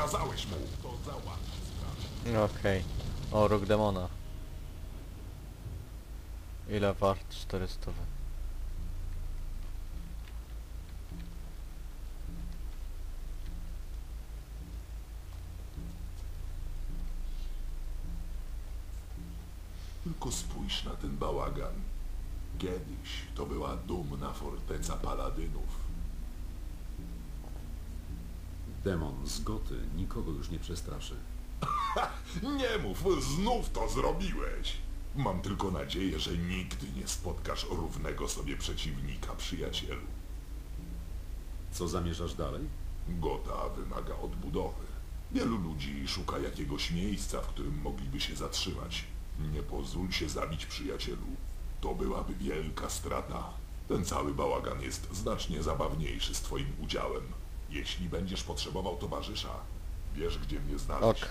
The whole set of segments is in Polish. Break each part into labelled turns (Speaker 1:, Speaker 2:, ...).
Speaker 1: Pokazałeś mu. To załatwi sprawę.
Speaker 2: Okej. O, róg demona. Ile wart? 400.
Speaker 1: Tylko spójrz na ten bałagan. Kiedyś to była dumna forteca paladynów.
Speaker 3: Demon z Goty nikogo już nie przestraszy.
Speaker 1: Nie mów, znów to zrobiłeś. Mam tylko nadzieję, że nigdy nie spotkasz równego sobie przeciwnika, przyjacielu.
Speaker 3: Co zamierzasz dalej?
Speaker 1: Gota wymaga odbudowy. Wielu ludzi szuka jakiegoś miejsca, w którym mogliby się zatrzymać. Nie pozwól się zabić, przyjacielu. To byłaby wielka strata. Ten cały bałagan jest znacznie zabawniejszy z twoim udziałem. Jeśli będziesz potrzebował towarzysza, wiesz gdzie mnie znaleźć.
Speaker 2: Ok.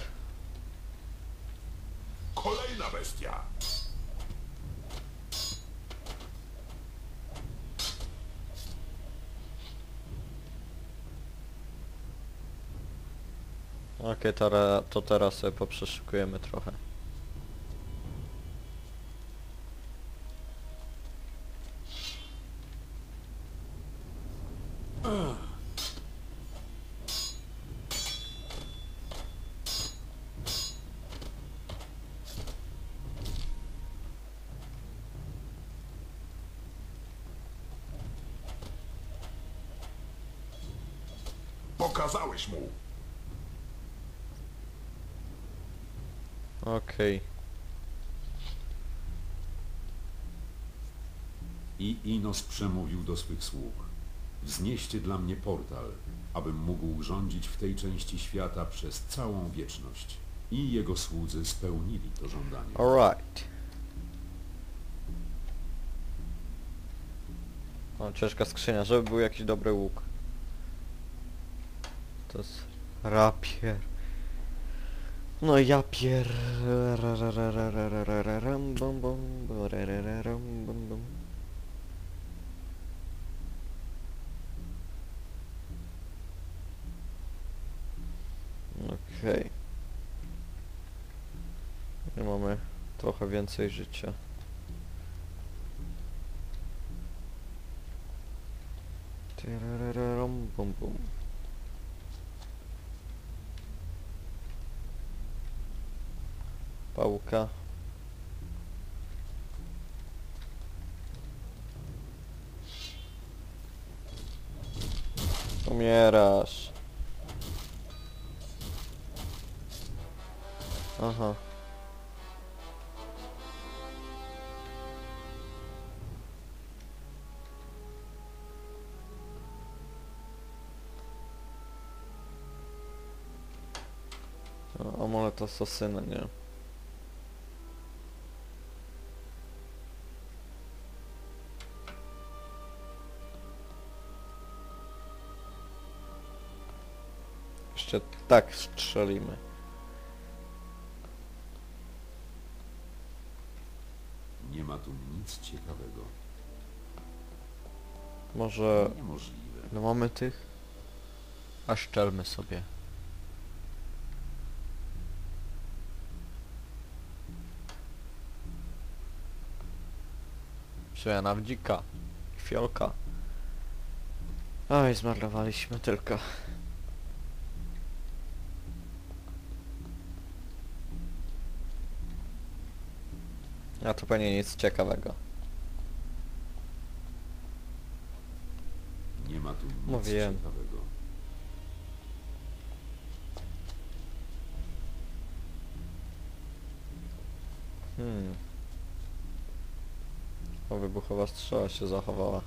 Speaker 1: Kolejna bestia!
Speaker 2: Okej, tera, to teraz sobie poprzeszukujemy trochę.
Speaker 1: Pokazałeś mu!
Speaker 2: Okej.
Speaker 3: I Inos przemówił do swych sług. Wznieście dla mnie portal, abym mógł rządzić w tej części świata przez całą wieczność. I jego słudzy spełnili to żądanie.
Speaker 2: Alright. O, ciężka skrzynia, żeby był jakiś dobry łuk. To jest rapier. No ja pier... ram, bum, bum, ram, bum, bum. Okej. I Mamy trochę więcej życia. Tyryryrym, Bum bum. Pałka. Aha. O, Amulet asasyna, nie? Jeszcze tak strzelimy.
Speaker 3: Tu nic ciekawego.
Speaker 2: Może...
Speaker 3: Niemożliwe.
Speaker 2: No mamy tych? A szczelmy sobie. Przemiana w dzika. Fiolka. Oj, zmarnowaliśmy tylko. A to pewnie nic ciekawego.
Speaker 3: Nie ma tu nic
Speaker 2: Mówiłem.
Speaker 3: ciekawego.
Speaker 2: Hmm. O, wybuchowa strzała się zachowała.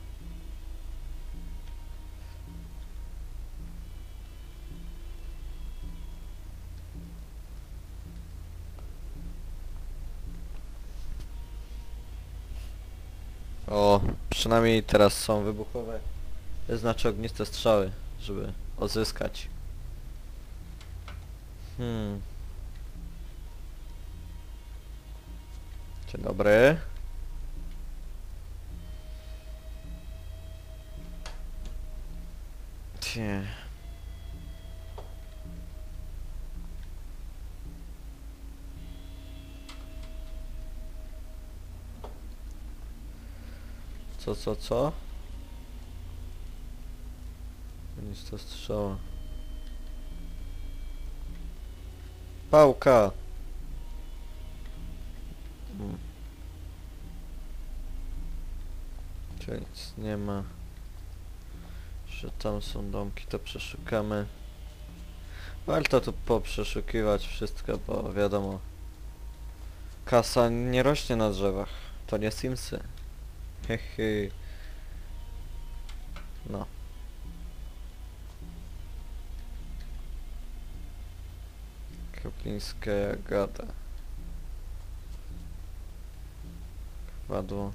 Speaker 2: Przynajmniej teraz są wybuchowe. Znaczy ogniste strzały, żeby odzyskać. Hmm. Dzień dobry. Co, co, co? Nic to strzała. Pałka! Hmm. Nic nie ma. Że tam są domki, to przeszukamy. Warto tu poprzeszukiwać wszystko, bo wiadomo. Kasa nie rośnie na drzewach. To nie Simsy. Hehe. No. Kaplińska jagada. Kwadło.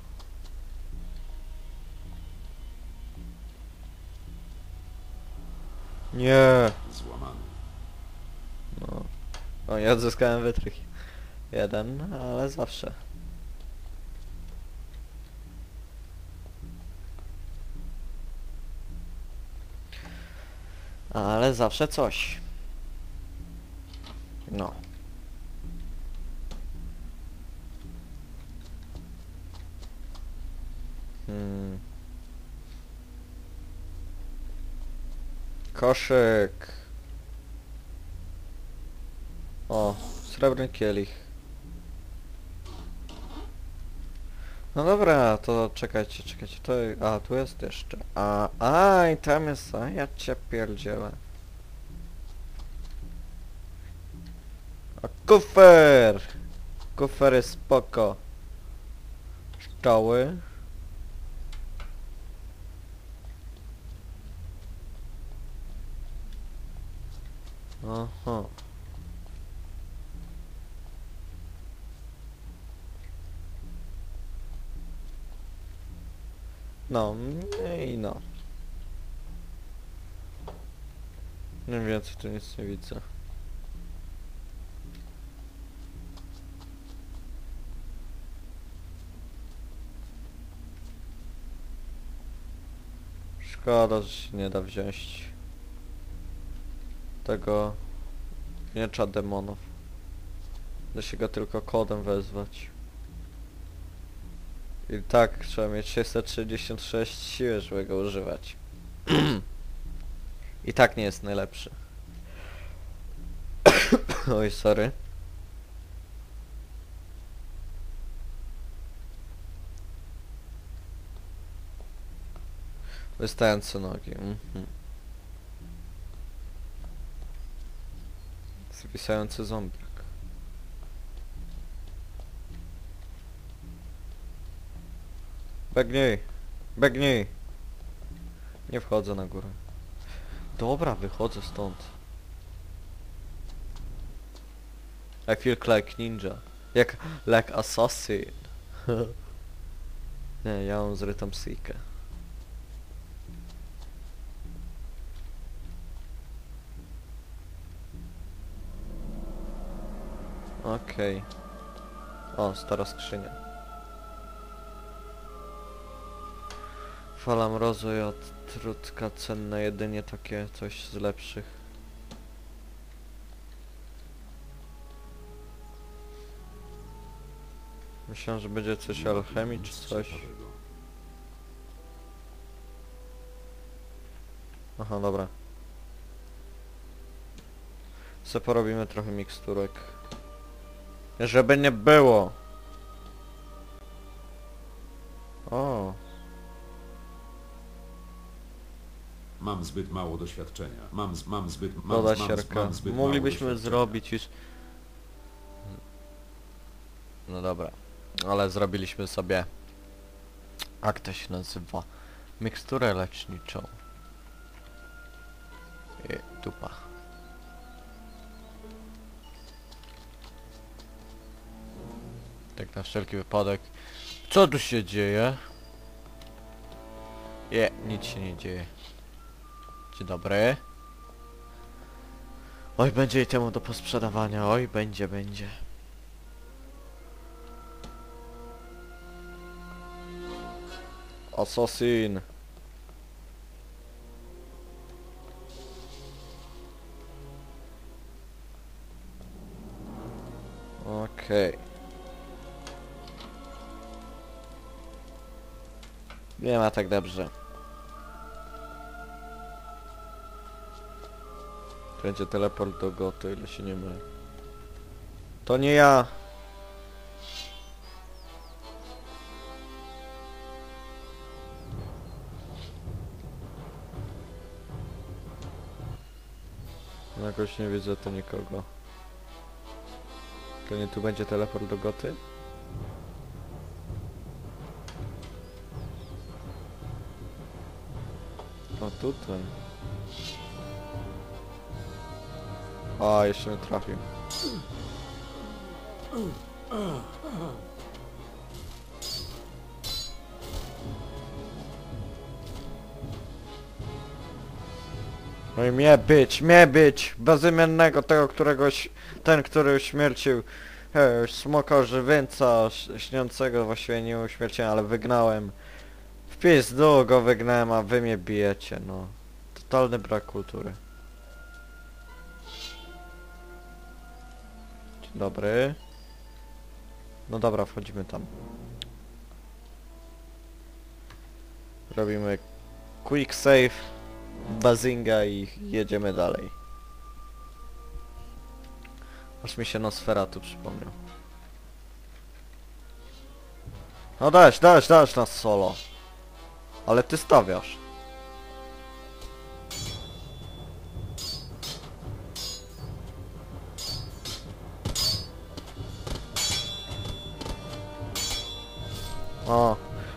Speaker 2: Nie.
Speaker 3: Złamany.
Speaker 2: No. O, ja odzyskałem wytrych. Jeden, ale zawsze. Ale zawsze coś. No. Hmm. Koszyk. O, srebrny kielich. No dobra, to czekajcie, czekajcie, to... A, tu jest jeszcze. A, a i tam jest, a ja cię pierdzielę. A kufer! Kufer jest spoko. Szczały. Aha. No, i no. Nie więcej tu nic nie widzę. Szkoda, że się nie da wziąć tego miecza demonów. Da się go tylko kodem wezwać. I tak trzeba mieć 666 siły, żeby go używać. I tak nie jest najlepszy. Oj, sorry. Wystające nogi. Mhm. Zwisający ząbek. Begnij! Begnij! Nie wchodzę na górę. Dobra, wychodzę stąd. I feel like ninja. Jak like assassin. Nie, ja mam zrytą psychikę. Okej. O, stara skrzynia. Fala mrozu i odtrutka cenne jedynie takie coś z lepszych. Myślałem, że będzie coś alchemii czy coś. Aha, dobra. Co porobimy trochę miksturek. Żeby nie było! O,
Speaker 3: Mam zbyt mało doświadczenia. Mam, z, mam zbyt... Mam,
Speaker 2: woda
Speaker 3: mam,
Speaker 2: siarka.
Speaker 3: mam zbyt mało
Speaker 2: Moglibyśmy
Speaker 3: doświadczenia.
Speaker 2: zrobić już... No dobra. Ale zrobiliśmy sobie... Jak to się nazywa? Miksturę leczniczą. I dupa. Tak na wszelki wypadek. Co tu się dzieje? Nie, nic się nie dzieje. Dzień dobry. Oj, będzie temu do posprzedawania. Oj, będzie, będzie. Assassin. Okej. Nie ma tak dobrze. Będzie teleport do Goty, ile się nie mylę. To nie ja! Jakoś nie widzę tu nikogo. To nie tu będzie teleport do Goty? O tutaj. A, jeszcze nie trafił. No i mnie być, mnie być! Bezimiennego tego, któregoś... Ten, który uśmiercił... E, smoka żywieńca ś- śniącego, właściwie nie uśmierciłem, ale wygnałem. W pizdu go wygnałem, a wy mnie bijecie, no. Totalny brak kultury. Dobry. No dobra, wchodzimy tam. Robimy quick save, bazinga i jedziemy dalej. Aż mi się Nosferatu przypomniał. No dać, dać, dać nas solo. Ale ty stawiasz. O,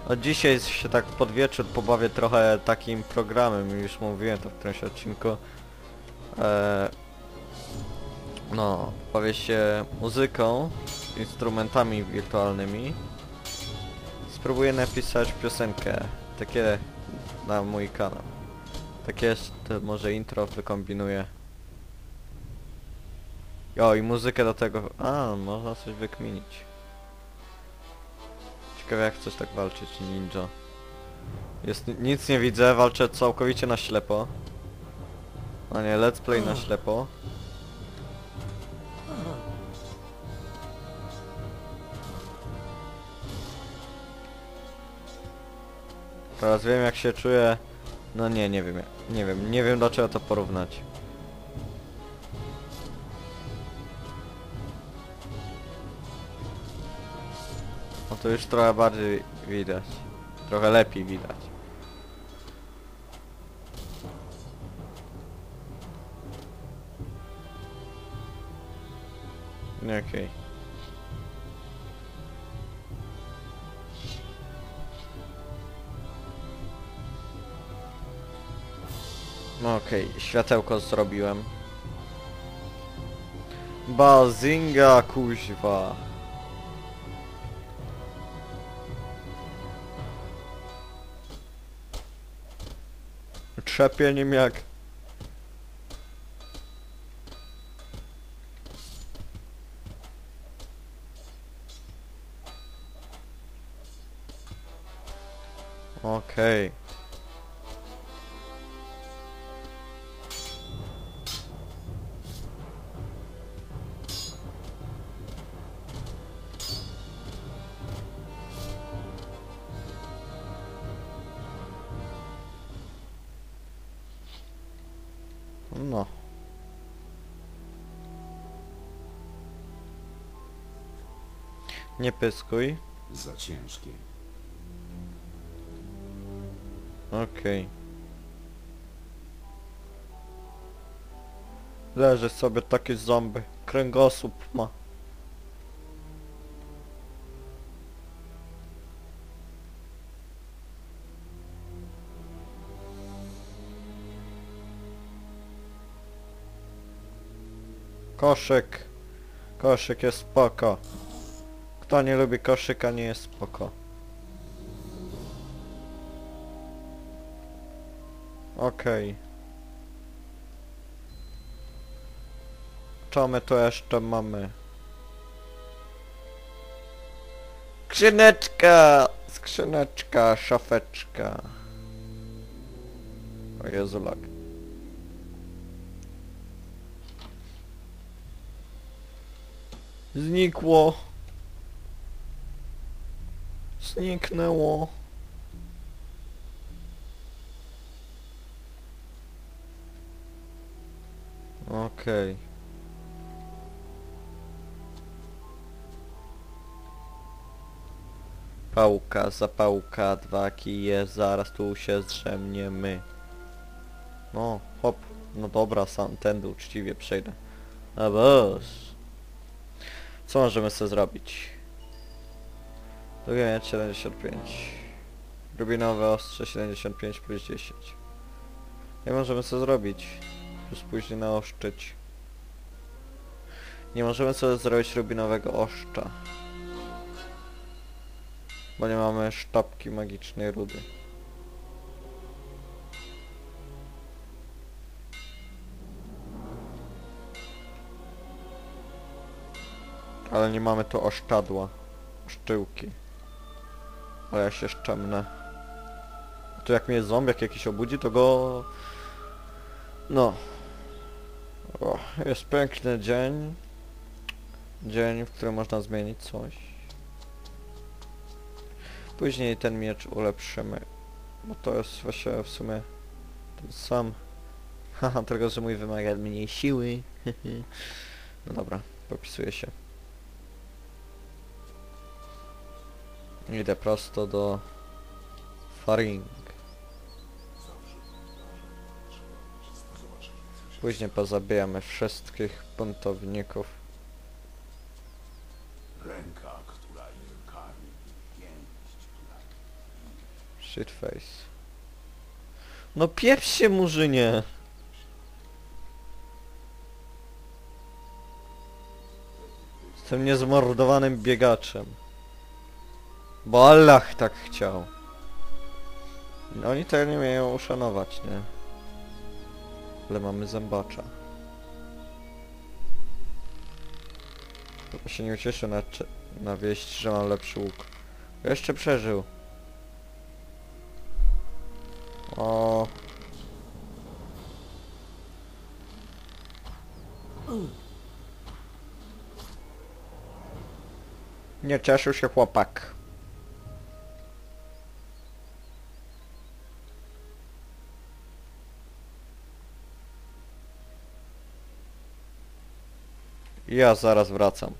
Speaker 2: a dzisiaj się tak pod wieczór pobawię trochę takim programem, już mówiłem to w którymś odcinku. Eee, no, powie się muzyką, instrumentami wirtualnymi. Spróbuję napisać piosenkę, takie na mój kanał. Takie jest, może intro wykombinuję. O i muzykę do tego, a można coś wykminić. Ciekawe jak chcesz tak walczyć ninja. Jest, nic nie widzę, walczę całkowicie na ślepo. A nie, let's play na ślepo. Teraz wiem jak się czuję. No nie, nie wiem, nie wiem, nie wiem do czego to porównać. No to już trochę bardziej widać. Trochę lepiej widać. Okej. No okej, światełko zrobiłem. Bazinga kuźwa. Trzepieniem jak... No. Nie pyskuj.
Speaker 3: Za ciężkie.
Speaker 2: Okej. Leży sobie taki zombie. Kręgosłup ma. Koszyk. Koszyk jest spoko. Kto nie lubi koszyka nie jest spoko. Okej. Co my tu jeszcze mamy? Skrzyneczka! Skrzyneczka, szafeczka. O Jezu, lag. Znikło. Zniknęło. Okej. Okay. Pałka, zapałka, dwa kije, zaraz tu się zdrzemniemy. No, hop, no dobra, sam tędy uczciwie przejdę. A boż. Co możemy sobie zrobić? Miecz 75. Rubinowe ostrze 75 plus 10. Nie możemy sobie zrobić. Plus później naoszczyć. Nie możemy sobie zrobić rubinowego oszcza. Bo nie mamy sztabki magicznej rudy. Ale nie mamy tu oszczadła. Szczyłki. Ale ja się szczemnę. To jak mnie zombiak jakiś obudzi, to go... No. O, jest piękny dzień. Dzień, w którym można zmienić coś. Później ten miecz ulepszymy. Bo to jest właśnie w sumie ten sam. Haha, tylko że mój wymaga mniej siły. no dobra, popisuję się. Idę prosto do Faring. Później pozabijamy wszystkich buntowników.
Speaker 1: Ręka, która je karmi, pięść, która...
Speaker 2: Shitface. No pieprz się murzynie! Jestem niezmordowanym biegaczem. Bo Allah tak chciał. No, Oni tego nie umieją uszanować, nie? Ale mamy zębacza. Chyba się nie ucieszę na, na wieść, że mam lepszy łuk. Jeszcze przeżył. O. Nie cieszył się chłopak. Ja zaraz wracam.